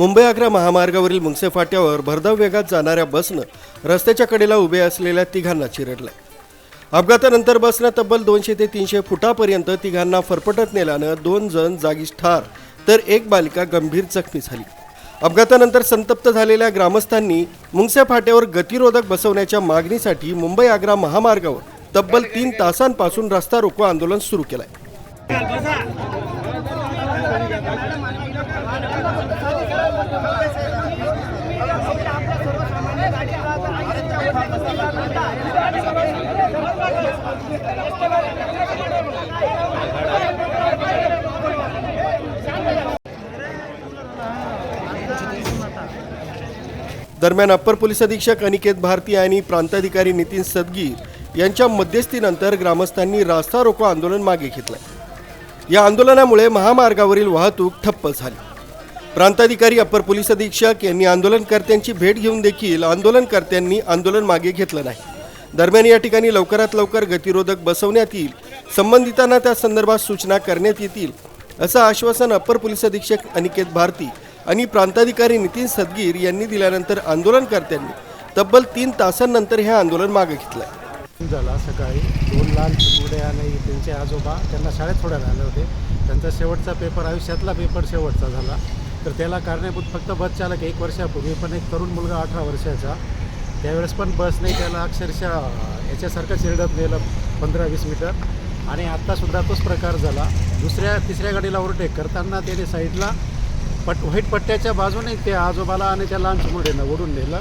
Mumbai Agra महामार्गावरील मुंगसे फाट्यावर भरधाव वेगात जाणाऱ्या बसनं रस्त्याच्या कडेला उभे असलेल्या तिघांना चिरडलं. अपघातानंतर बसनं तब्बल दोनशे ते तीनशे फुटापर्यंत तिघांना फरफटत नेल्यानं दोन जण जागीच ठार तर एक बालिका गंभीर जखमी झाली. अपघातानंतर संतप्त झालेल्या ग्रामस्थांनी मुंगसे फाट्यावर गतिरोधक बसवण्याच्या मागणीसाठी मुंबई आग्रा महामार्गावर तब्बल तीन तासांपासून रस्ता रोको आंदोलन सुरू केलंय. दरम्यान अप्पर पोलीस अधीक्षक अनिकेत भारती आणि प्रांताधिकारी नितीन सदगीर यांच्या मध्यस्थीनंतर ग्रामस्थांनी रास्ता रोको आंदोलन मागे घेतलं या आंदोलनामुळे महामार्गावरील वाहतूक ठप्प झाली. प्रांताधिकारी अप्पर पोलीस अधीक्षक यांनी आंदोलनकर्त्यांची भेट घेऊन देखील आंदोलनकर्त्यांनी आंदोलन मागे घेतलं नाही. दरम्यान या ठिकाणी लवकरात लवकर गतिरोधक बसवण्यात येईल. संबंधितांना त्या संदर्भात सूचना करण्यात येतील असं आश्वासन अप्पर पोलीस अधीक्षक अनिकेत भारती आणि प्रांताधिकारी नितीन सदगीर यांनी दिल्यानंतर आंदोलनकर्त्यांनी तब्बल तीन तासांनंतर हे आंदोलन मागे घेतलंय झाला सकाळी दोन लहान चिमुडे आणि त्यांचे आजोबा त्यांना शाळेत थोड्या आले होते. त्यांचा शेवटचा पेपर आयुष्यातला पेपर शेवटचा झाला. तर त्याला कारणीभूत फक्त बस चालक एक वर्षापूर्वी पण एक तरुण मुलगा अठरा वर्षाचा. त्यावेळेस पण बसने त्याला अक्षरशः याच्यासारखं चिरडत नेलं पंधरा वीस मीटर. आणि आत्तासुद्धा तोच प्रकार झाला. दुसऱ्या तिसऱ्या गाडीला ओव्हरटेक करताना त्याने साईडला पट व्हाईट पट्ट्याच्या बाजूने ते आजोबाला आणि त्या लहान चिमुरडेनं ओढून नेलं.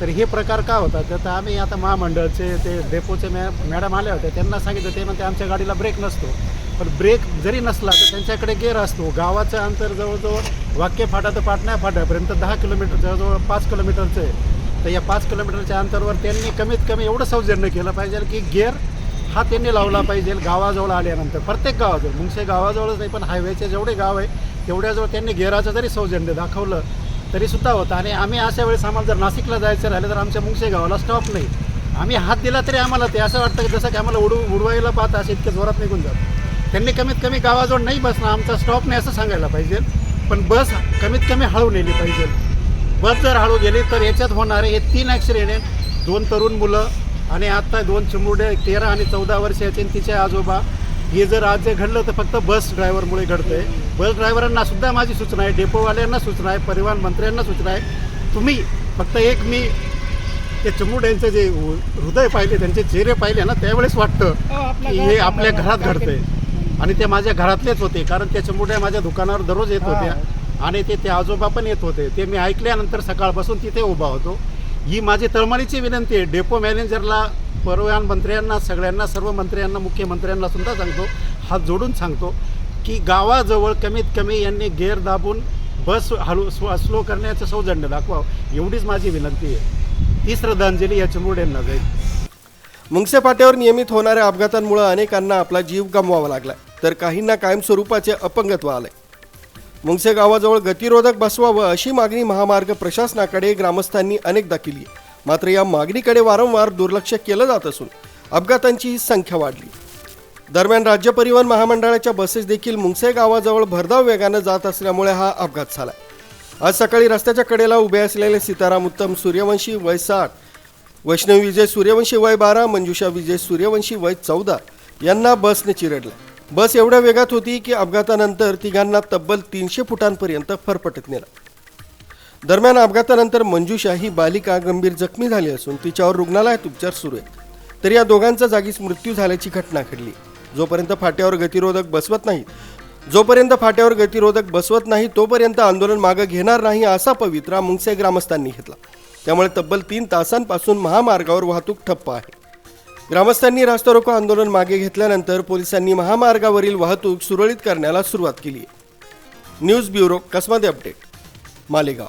तर हे प्रकार का होतात तर आम्ही आता महामंडळचे ते डेपोचे मॅ मॅडम आल्या होत्या. त्यांना सांगितलं ते म्हणते आमच्या गाडीला ब्रेक नसतो. पण ब्रेक जरी नसला तर त्यांच्याकडे गेअर असतो. गावाचं अंतर जवळजवळ वाक्य फाटा तर पाटण्या फाट्यापर्यंत दहा किलोमीटर जवळजवळ पाच किलोमीटरचं आहे. तर या पाच किलोमीटरच्या अंतरावर त्यांनी कमीत कमी एवढं सौजन्य केलं पाहिजे की गेअर हा त्यांनी लावला पाहिजे. गावाजवळ आल्यानंतर प्रत्येक गावाजवळ मुंगसे गावाजवळच नाही पण हायवेचे जेवढे गाव आहे तेवढ्याजवळ त्यांनी गेअराचं जरी सौजन्य दाखवलं तरीसुद्धा होतं. आणि आम्ही अशा वेळेस आम्हाला जर नाशिकला जायचं राहिलं तर आमच्या मुंगसे गावाला स्टॉप नाही. आम्ही हात दिला तरी आम्हाला ते असं वाटतं की जसं की आम्हाला उडू उडवायला पाहता असे इतके जोरात निघून जातं त्यांनी कमीत कमी गावाजवळ नाही बसणं आमचा स्टॉप नाही असं सांगायला पाहिजे. पण बस कमीत कमी हळू नेली पाहिजे. बस जर हळू गेली तर याच्यात होणारे हे तीन ॲक्सिडेंट दोन तरुण मुलं आणि आत्ता दोन चिमुरडे तेरा आणि चौदा वर्षाचे आणि तिचे आजोबा. हे जर आज जे घडलं तर फक्त बस ड्रायव्हरमुळे घडतंय. बस ड्रायव्हरांना सुद्धा माझी सूचना आहे. डेपोवाल्यांना सूचना आहे. परिवहन मंत्र्यांना सूचना आहे. तुम्ही फक्त एक मी ते चिमुरड्यांचे जे हृदय पाहिले त्यांचे चेहरे पाहिले ना त्यावेळेस वाटतं की हे आपल्या घरात घडतंय. आणि ते माझ्या घरातलेच होते कारण त्या चिमुरड्या माझ्या दुकानावर दररोज येत होत्या. आणि ते ते आजोबा पण येत होते. ते मी ऐकल्यानंतर सकाळपासून तिथे उभा होतो. ही माझी तळमळीची विनंती आहे. डेपो मॅनेजरला परिवहन मंत्र्यांना सगळ्यांना सर्व मंत्र्यांना मुख्यमंत्र्यांना सुद्धा सांगतो. हात जोडून सांगतो की गावाजवळ कमीत कमी यांनी गेअर दाबून बस हळू स्लो स्लो करण्याचं सौजन्य दाखवावं एवढीच माझी विनंती आहे. ती श्रद्धांजली या चिमुरड्यांना जाईल. मुंगसे फाट्यावर नियमित होणाऱ्या अपघातांमुळे अनेकांना आपला जीव गमवावा लागलाय. तर काहींना कायमस्वरूपाचे अपंगत्व आले मुंगसे गावाजवळ गतिरोधक बसवावं अशी मागणी महामार्ग प्रशासनाकडे ग्रामस्थांनी अनेकदा केली मात्र या मागणीकडे वारंवार दुर्लक्ष केलं जात असून अपघातांची ही संख्या वाढली. दरम्यान राज्य परिवहन महामंडळाच्या बसेस देखील मुंगसे गावाजवळ भरधाव वेगानं जात असल्यामुळे हा अपघात झाला. आज सकाळी रस्त्याच्या कडेला उभे असलेले सीताराम उत्तम सूर्यवंशी वय साठ वैष्णवी विजय सूर्यवंशी वय बारा मंजुषा विजय सूर्यवंशी वय चौदा यांना बसने चिरडलं बस एवढ्या वेगात होती की अपघातानंतर तिघांना तब्बल तीनशे फुटांपर्यंत फरफटत नेला. दरम्यान अपघातानंतर मंजुषा ही बालिका गंभीर जखमी झाली असून तिच्यावर रुग्णालयात उपचार सुरू आहेत. तर या दोघांचा जागीच मृत्यू झाल्याची घटना घडली. जोपर्यंत फाट्यावर गतिरोधक बसवत नाही जोपर्यंत फाट्यावर गतिरोधक बसवत नाही तोपर्यंत आंदोलन मागं घेणार नाही असा पवित्रा मुंगसे ग्रामस्थांनी घेतला. त्यामुळे तब्बल तीन तासांपासून महामार्गावर वाहतूक ठप्प आहे. ग्रामस्थांनी रास्ता रोको आंदोलन मागे घेतल्यानंतर पोलिसांनी महामार्गावरील वाहतूक सुरळीत करण्याला सुरुवात केली. News bureau Kasmade update? Malegaon.